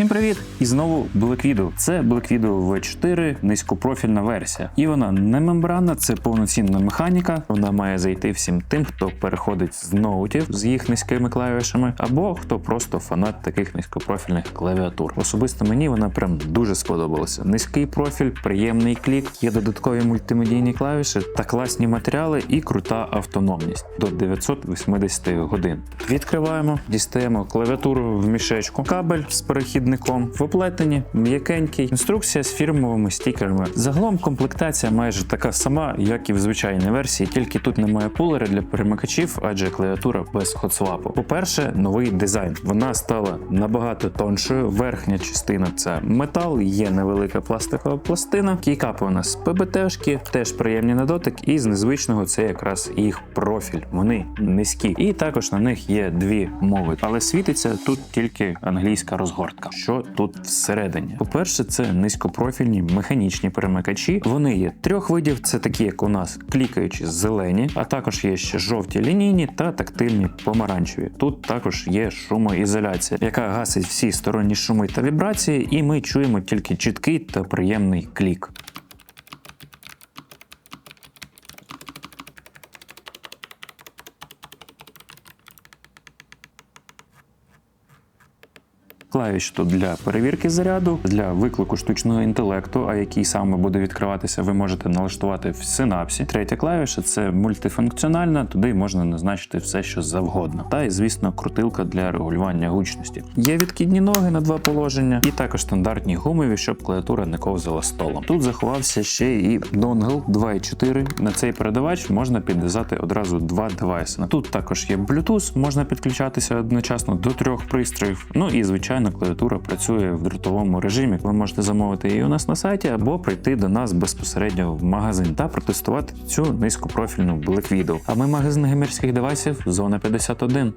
Всім привіт! І знову Black Widow. Це Black Widow V4 низькопрофільна версія. І вона не мембранна, це повноцінна механіка. Вона має зайти всім тим, хто переходить з ноутів з їх низькими клавішами, або хто просто фанат таких низькопрофільних клавіатур. Особисто мені вона прям дуже сподобалася. Низький профіль, приємний клік, є додаткові мультимедійні клавіші та класні матеріали і крута автономність до 980 годин. Відкриваємо, дістаємо клавіатуру в мішечку, кабель з перехідником в оплетенні, м'якенький, інструкція з фірмовими стікерами. Загалом комплектація майже така сама, як і в звичайній версії, тільки тут немає пулера для перемикачів, адже клавіатура без хотсвапу. По-перше, новий дизайн. Вона стала набагато тоншою. Верхня частина це метал, є невелика пластикова пластина. Кейкапи у нас ПБТшки, теж приємні на дотик, і з незвичного це якраз їх профіль. Вони низькі. І також на них є дві мови, але світиться тут тільки англійська розгортка. Що тут всередині? По-перше, це низькопрофільні механічні перемикачі. Вони є трьох видів: це такі, як у нас клікаючі зелені, а також є ще жовті лінійні та тактильні помаранчеві. Тут також є шумоізоляція, яка гасить всі сторонні шуми та вібрації, і ми чуємо тільки чіткий та приємний клік. Клавіш тут для перевірки заряду, для виклику штучного інтелекту, а який саме буде відкриватися, ви можете налаштувати в синапсі. Третя клавіша це мультифункціональна, туди можна назначити все, що завгодно. Та і, звісно, крутилка для регулювання гучності. Є відкидні ноги на два положення, і також стандартні гумові, щоб клавіатура не ковзала столом. Тут заховався ще і донгл 2.4. На цей передавач можна підв'язати одразу два девайси. Тут також є Bluetooth, можна підключатися одночасно до трьох пристроїв. Ну і звичайно, клавіатура працює в дротовому режимі. Ви можете замовити її у нас на сайті або прийти до нас безпосередньо в магазин та протестувати цю низькопрофільну Widow. А ми магазин геймерських девайсів Зона 51.